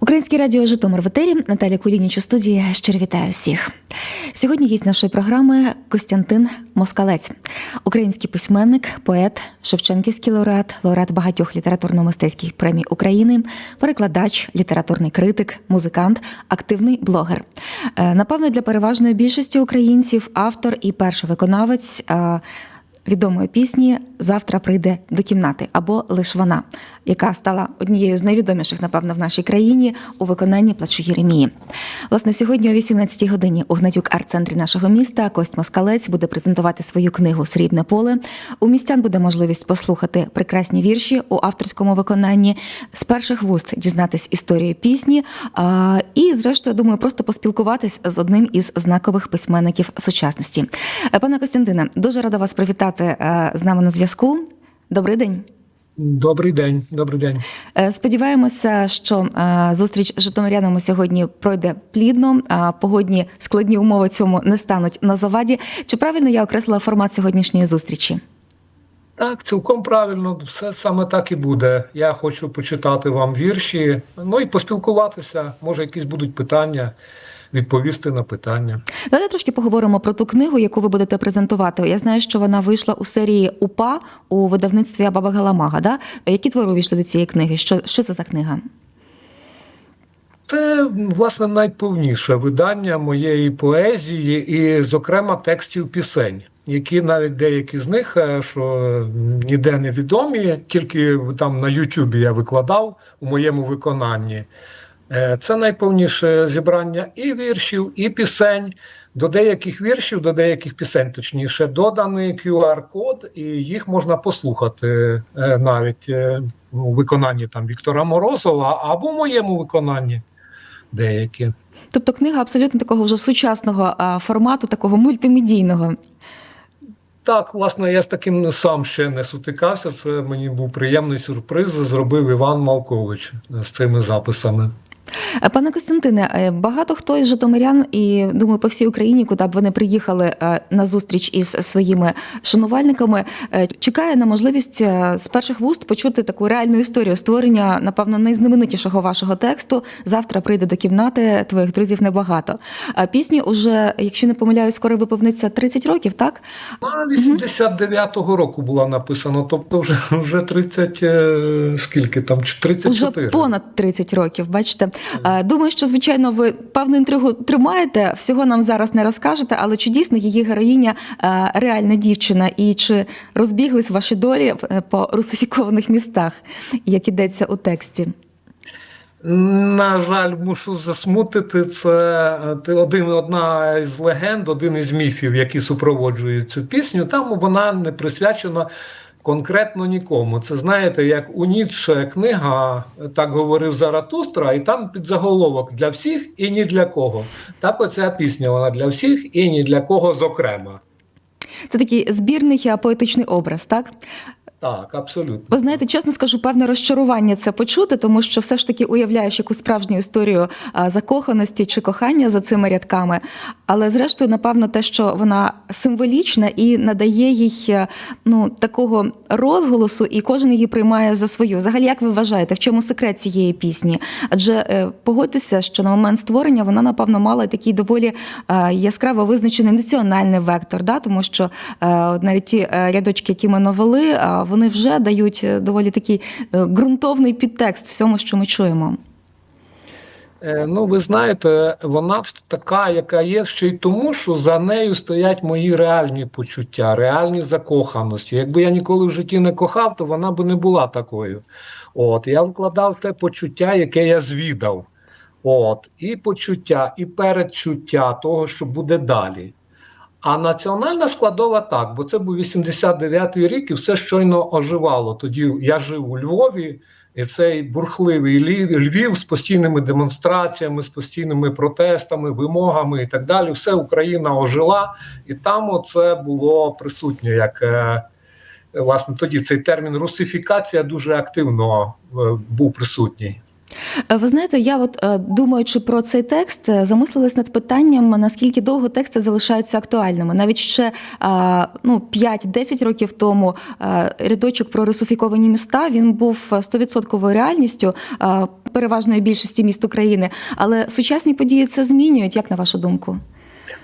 Українське радіо Житомир в етері Наталя Кулініч у студії. Щиро вітаю всіх. Сьогодні гість нашої програми Костянтин Москалець, український письменник, поет, Шевченківський лауреат, лауреат багатьох літературно-мистецьких премій України, перекладач, літературний критик, музикант, активний блогер. Е, Напевно, для переважної більшості українців автор і перший виконавець. е, Відомої пісні Завтра прийде до кімнати або лиш вона, яка стала однією з найвідоміших, напевно, в нашій країні у виконанні плачу Єремії. Власне, сьогодні о 18-й годині у Гнатюк арт-центрі нашого міста Кость Москалець буде презентувати свою книгу Срібне поле. У містян буде можливість послухати прекрасні вірші у авторському виконанні, з перших вуст дізнатись історію пісні. І, зрештою, думаю, просто поспілкуватись з одним із знакових письменників сучасності. Е, Пане Костянтине, дуже рада вас привітати е, з нами на зв'язку. Добрий день. Добрий день, добрий день. Е, Сподіваємося, що е, зустріч з житомирянами сьогодні пройде плідно. Погодні складні умови цьому не стануть на заваді. Чи правильно я окреслила формат сьогоднішньої зустрічі? Так, цілком правильно, все саме так і буде. Я хочу почитати вам вірші, ну і поспілкуватися. Може, якісь будуть питання, відповісти на питання. Давайте трошки поговоримо про ту книгу, яку ви будете презентувати. Я знаю, що вона вийшла у серії УПА у видавництві Абаба Галамага. Да? Які твори увійшли до цієї книги? Що, що це за книга? Це власне найповніше видання моєї поезії, і, зокрема, текстів пісень, які навіть деякі з них, е, що ніде не відомі, тільки там на Ютубі я викладав у моєму виконанні. Е, Це найповніше зібрання і віршів, і пісень. До деяких віршів, до деяких пісень, точніше, доданий QR-код, і їх можна послухати е, навіть е, у виконанні там Віктора Морозова або в моєму виконанні деякі. Тобто книга абсолютно такого вже сучасного формату, такого мультимедійного. Так, власне, я з таким сам ще не сутикався. Це мені був приємний сюрприз. Зробив Іван Малкович з цими записами. Е, Пане Костянтине, е, багато хто із житомирян, і думаю, по всій Україні, куди б вони приїхали е, на зустріч із своїми шанувальниками, чекає на можливість з перших вуст почути таку реальну історію створення, напевно, найзнаменитішого вашого тексту. Завтра прийде до кімнати твоїх друзів небагато. А пісні уже, якщо не помиляюсь, скоро виповниться 30 років, так? А 89-го року була написана, тобто вже вже 30, е, скільки там, чи 34. Уже понад 30 років. Бачите, думаю, що звичайно ви певну інтригу тримаєте. Всього нам зараз не розкажете, але чи дійсно її героїня е, реальна дівчина, і чи розбіглись ваші долі е, по русифікованих містах, як ідеться у тексті? На жаль, мушу засмутити. Це е, один, одна із легенд, один із міфів, які супроводжують цю пісню. Там вона не присвячена конкретно нікому. Це знаєте, як у Ніцше книга так говорив Заратустра, і там підзаголовок для всіх і ні для кого. Так, оця пісня вона для всіх і ні для кого зокрема. Це такий збірний е, поетичний образ, так? Так, абсолютно. Ви знаєте, чесно скажу, певне розчарування це почути, тому що все ж таки уявляєш яку справжню історію закоханості чи кохання за цими рядками. Але зрештою, напевно, те, що вона символічна і надає їй е, ну такого розголосу, і кожен її приймає за свою. Взагалі, як ви вважаєте, в чому секрет цієї пісні? Адже е, погодьтеся, що на момент створення вона напевно мала такий доволі е, яскраво визначений національний вектор, да? тому що навіть ті рядочки, які ми навели, вони вже дають е, доволі такий е, ґрунтовний підтекст всьому, що ми чуємо. Е, Ну, ви знаєте, вона така, яка є, ще й тому, що за нею стоять мої реальні почуття, реальні закоханості. Якби я ніколи в житті не кохав, то вона би не була такою. От я вкладав те почуття, яке я звідав. От, і почуття, і передчуття того, що буде далі. А національна складова так, бо це був 89-й рік, і все щойно оживало. Тоді я жив у Львові, і цей бурхливий Львів, з постійними демонстраціями, з постійними протестами, вимогами і так далі. Все Україна ожила, і там оце було присутнє. Як е, власне тоді цей термін русифікація дуже активно е, був присутній. Е, Ви знаєте, я от е, думаючи про цей текст, е, замислилась над питанням, наскільки довго тексти залишаються актуальними. Навіть ще ну, 5-10 років тому рядочок про русифіковані міста він був 100% реальністю. Переважної більшості міст України. Але сучасні події це змінюють, як на вашу думку?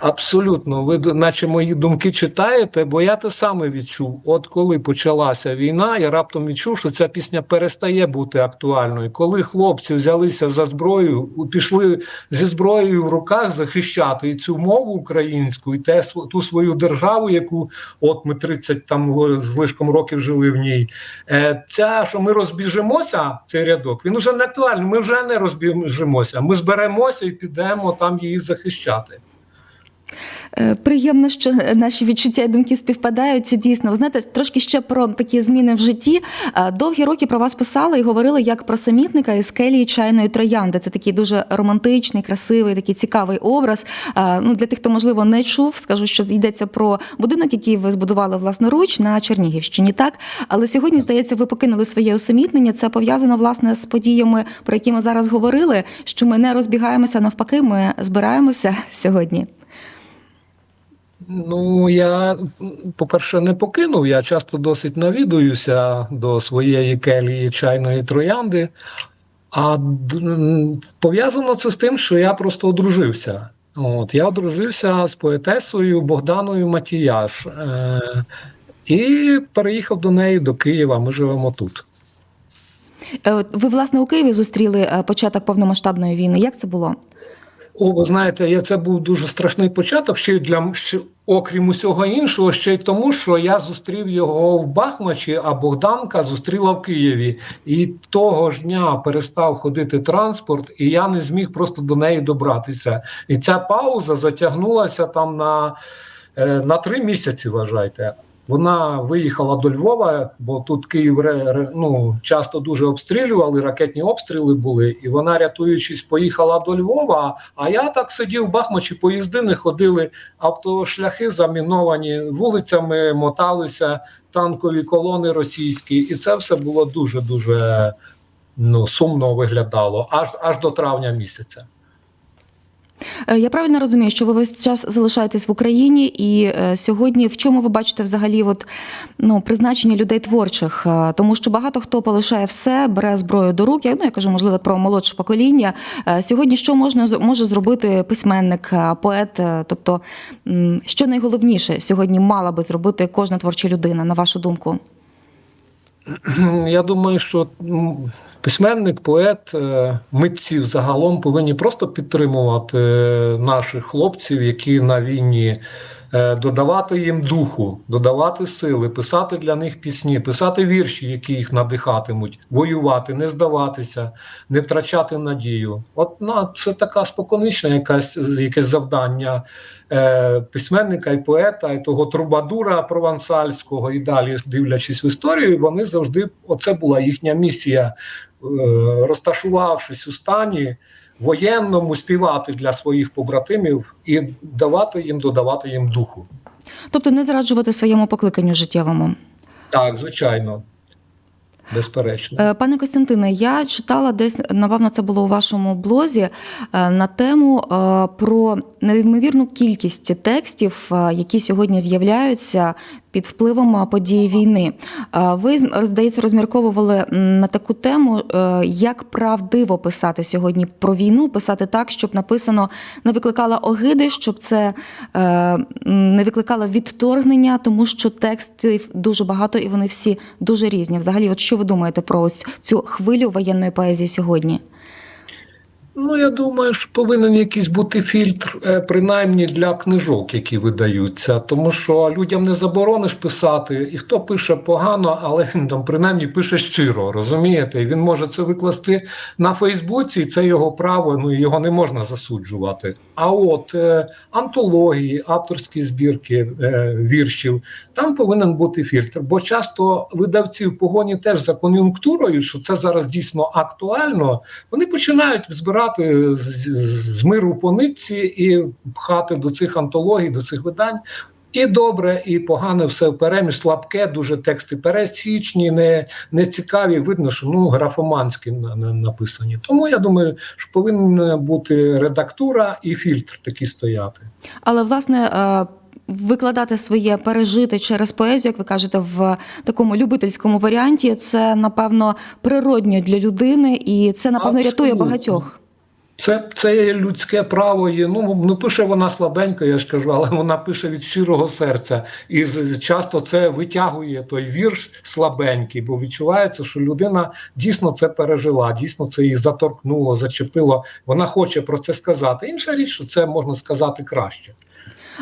Абсолютно, ви наче мої думки читаєте, бо я те саме відчув. От коли почалася війна, я раптом відчув, що ця пісня перестає бути актуальною. Коли хлопці взялися за зброю, пішли зі зброєю в руках захищати і цю мову українську, і те ту свою державу, яку от ми 30 там з лишком років жили в ній. Е, ця, що ми розбіжимося, цей рядок, він вже не актуальний. Ми вже не розбіжимося. Ми зберемося і підемо там її захищати. Е, Приємно, що наші відчуття і думки співпадають. Дійсно. Ви знаєте, трошки ще про такі зміни в житті. Е, Довгі роки про вас писали і говорили як про самітника із келії чайної троянди. Це такий дуже романтичний, красивий, такий цікавий образ. Е, Ну для тих, хто можливо не чув, скажу, що йдеться про будинок, який ви збудували власноруч на Чернігівщині. Так, але сьогодні здається, ви покинули своє усамітнення. Це пов'язано власне з подіями, про які ми зараз говорили. Що ми не розбігаємося навпаки, ми збираємося сьогодні. Ну, я, по-перше, не покинув. Я часто досить навідуюся до своєї келії чайної троянди. А пов'язано це з тим, що я просто одружився. От, я одружився з поетесою Богданою Матіяш е- і переїхав до неї до Києва. Ми живемо тут. Е, Ви власне у Києві зустріли е, початок повномасштабної війни. Як це було? О, ви знаєте, це був дуже страшний початок. Ще й для ще, окрім усього іншого, ще й тому, що я зустрів його в Бахмачі, а Богданка зустріла в Києві. І того ж дня перестав ходити транспорт, і я не зміг просто до неї добратися. І ця пауза затягнулася там на, е, на три місяці. Вважайте. Вона виїхала до Львова, бо тут Київ ну, часто дуже обстрілювали, ракетні обстріли були, і вона, рятуючись, поїхала до Львова. А я так сидів в Бахмачі, поїзди не ходили, автошляхи заміновані, вулицями моталися танкові колони російські, і це все було дуже дуже ну, сумно виглядало аж, аж до травня місяця. Е, Я правильно розумію, що ви весь час залишаєтесь в Україні, і е, сьогодні в чому ви бачите взагалі от, ну, призначення людей творчих? Е, Тому що багато хто полишає все, бере зброю до рук. Я, ну, я кажу, можливо, про молодше покоління. Сьогодні що можна може зробити письменник, поет? Тобто, що найголовніше сьогодні мала би зробити кожна творча людина, на вашу думку? Я думаю, що письменник, поет, е, митці загалом повинні просто підтримувати е, наших хлопців, які на війні, додавати їм духу, додавати сили, писати для них пісні, писати вірші, які їх надихатимуть, воювати, не здаватися, не втрачати надію. От на це така споконвічна якась якесь завдання е, письменника і поета, і того трубадура провансальського, і далі дивлячись в історію, вони завжди оце була їхня місія, е, розташувавшись у стані воєнному, співати для своїх побратимів і давати їм, додавати їм духу. Тобто не зраджувати своєму покликанню життєвому. Так, звичайно, безперечно. Е, Пане Костянтине, я читала десь, напевно, це було у вашому блозі е, на тему е, про неймовірну кількість текстів, які сьогодні з'являються під впливом події війни. Ви здається розмірковували на таку тему, е, як правдиво писати сьогодні про війну, писати так, щоб написано не викликало огиди, щоб це е, не викликало відторгнення, тому що текстів дуже багато і вони всі дуже різні. Взагалі, от що ви думаєте про ось цю хвилю воєнної поезії сьогодні? Ну, я думаю, що повинен якийсь бути фільтр, е, принаймні для книжок, які видаються. Тому що людям не заборониш писати, і хто пише погано, але він там принаймні пише щиро, розумієте? І він може це викласти на Фейсбуці, і це його право, ну і його не можна засуджувати. А от е, антології, авторські збірки е, віршів, там повинен бути фільтр. Бо часто видавці в погоні теж за кон'юнктурою, що це зараз дійсно актуально, вони починають збирати з, з, миру по нитці і пхати до цих антологій, до цих видань. І добре, і погане все впереміж, слабке, дуже тексти пересічні, не, не цікаві. Видно, що ну графоманські на- на- написані. Тому я думаю, що повинна бути редактура і фільтр такий стояти. Але власне. е, викладати своє пережити через поезію, як ви кажете, в такому любительському варіанті, це напевно природньо для людини, і це напевно рятує багатьох. Це, це є людське право. Є. Ну, ну пише вона слабенько, я ж кажу, але вона пише від щирого серця. І часто це витягує той вірш слабенький, бо відчувається, що людина дійсно це пережила, дійсно це її заторкнуло, зачепило. Вона хоче про це сказати. Інша річ, що це можна сказати краще.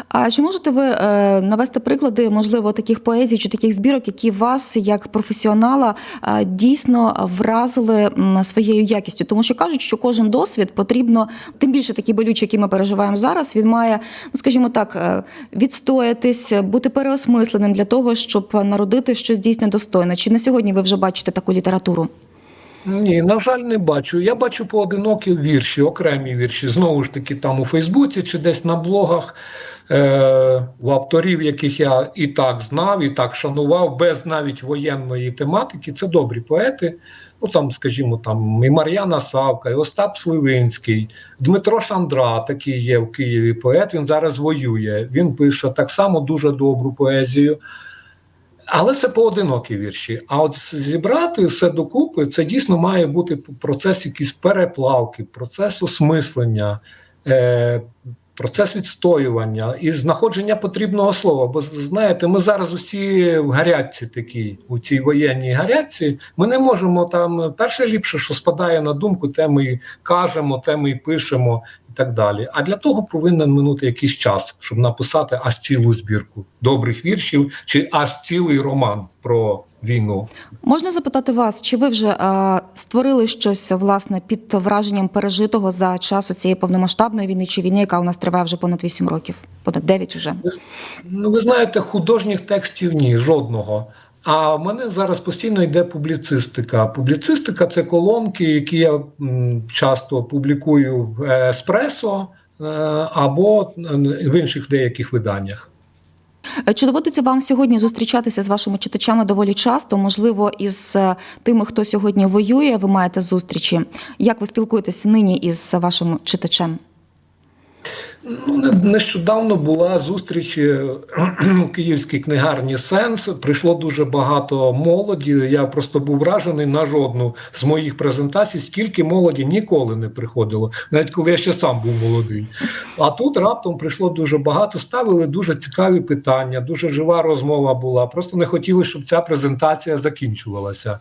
А чи можете ви е, навести приклади, можливо, таких поезій чи таких збірок, які вас як професіонала е, дійсно вразили своєю якістю? Тому що кажуть, що кожен досвід потрібно, тим більше такі болючі, які ми переживаємо зараз, він має, ну скажімо так, е, відстоятись, бути переосмисленим для того, щоб народити щось дійсно достойне. Чи на сьогодні ви вже бачите таку літературу? Ні, на жаль, не бачу. Я бачу поодинокі вірші, окремі вірші. Знову ж таки, там у Фейсбуці чи десь на блогах е- у авторів, яких я і так знав, і так шанував, без навіть воєнної тематики. Це добрі поети. Ну там, скажімо, там і Мар'яна Савка, і Остап Сливинський, Дмитро Шандра, такий є в Києві поет. Він зараз воює. Він пише так само дуже добру поезію. Але це поодинокі вірші. А от зібрати все докупи, це дійсно має бути процес якийсь переплавки, процес осмислення, е, процес відстоювання і знаходження потрібного слова. Бо знаєте, ми зараз усі в гарячці такій, у цій воєнній гарячці, ми не можемо там перше ліпше, що спадає на думку, те ми кажемо, те ми і пишемо і так далі. А для того повинен минути якийсь час, щоб написати аж цілу збірку добрих віршів чи аж цілий роман про війну. Можна запитати вас, чи ви вже е, створили щось власне під враженням пережитого за часу цієї повномасштабної війни чи війни, яка у нас триває вже понад 8 років, понад 9 уже? Ну, ви знаєте, художніх текстів ні, жодного. А в мене зараз постійно йде публіцистика. Публіцистика це колонки, які я часто публікую в еспресо е, або е, в інших деяких виданнях. Е, Чи доводиться вам сьогодні зустрічатися з вашими читачами доволі часто? Можливо, із е, тими, хто сьогодні воює, ви маєте зустрічі. Як ви спілкуєтесь нині із вашим читачем? Ну, не- нещодавно була зустріч е, у київській книгарні Сенс. Прийшло дуже багато молоді. Я просто був вражений на жодну з моїх презентацій, скільки молоді ніколи не приходило, навіть коли я ще сам був молодий. А тут раптом прийшло дуже багато, ставили дуже цікаві питання, дуже жива розмова була. Просто не хотіли, щоб ця презентація закінчувалася.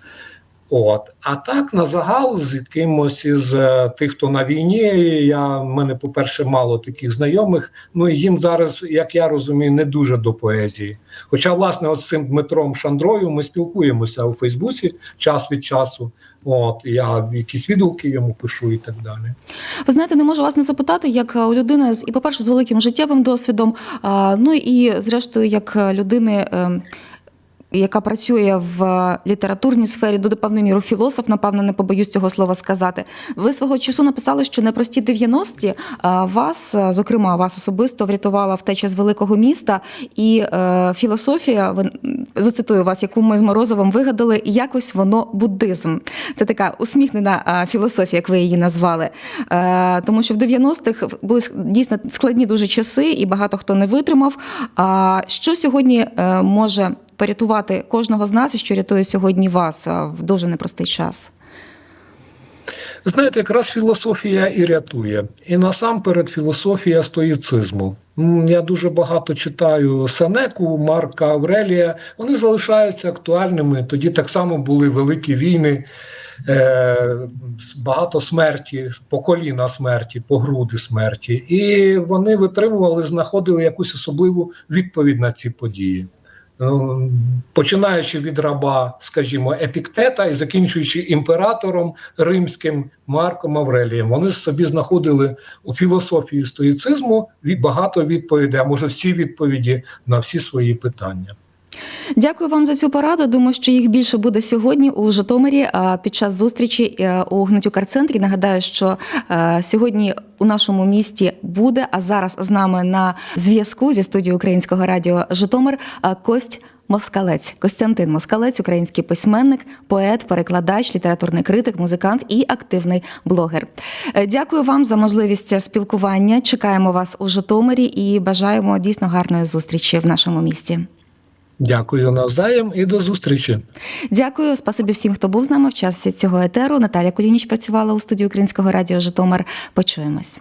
От, а так на загал з кимось із е, тих, хто на війні. Я в мене, по-перше, мало таких знайомих. Ну і їм зараз, як я розумію, не дуже до поезії. Хоча, власне, от з цим Дмитром Шандрою ми спілкуємося у Фейсбуці час від часу. От я якісь відгуки йому пишу і так далі. Ви знаєте, не можу вас не запитати, як у людини з і, по-перше, з великим життєвим досвідом, а, ну і зрештою, як людини. е, Яка працює в літературній сфері, до певної міри філософ, напевно, не побоюсь цього слова сказати. Ви свого часу написали, що непрості 90-ті вас, зокрема, вас особисто врятувала втеча з великого міста, і е, філософія, зацитую вас, яку ми з Морозовим вигадали, якось воно буддизм. Це така усміхнена філософія, як ви її назвали. Е, тому що в 90-х були дійсно складні дуже часи, і багато хто не витримав. А що сьогодні е, може порятувати кожного з нас, що рятує сьогодні вас в дуже непростий час? Знаєте, якраз філософія і рятує. І насамперед філософія стоїцизму. Я дуже багато читаю Сенеку, Марка Аврелія. Вони залишаються актуальними. Тоді так само були великі війни, е, багато смерті, по коліна смерті, по груди смерті. І вони витримували, знаходили якусь особливу відповідь на ці події. Ну, Починаючи від раба, скажімо, епіктета і закінчуючи імператором римським Марком Аврелієм, вони собі знаходили у філософії стоїцизму багато відповідей, а може всі відповіді на всі свої питання. Дякую вам за цю пораду. Думаю, що їх більше буде сьогодні у Житомирі під час зустрічі е, у Гнатюк-арт-центрі. Нагадаю, що е, сьогодні у нашому місті буде, а зараз з нами на зв'язку зі студією Українського радіо Житомир е, Кость Москалець. Костянтин Москалець, український письменник, поет, перекладач, літературний критик, музикант і активний блогер. Дякую вам за можливість спілкування. Чекаємо вас у Житомирі і бажаємо дійсно гарної зустрічі в нашому місті. Дякую навзаєм і до зустрічі. Дякую, спасибі всім, хто був з нами в часі цього етеру. Наталя Кулініч працювала у студії Українського радіо Житомир. Почуємось.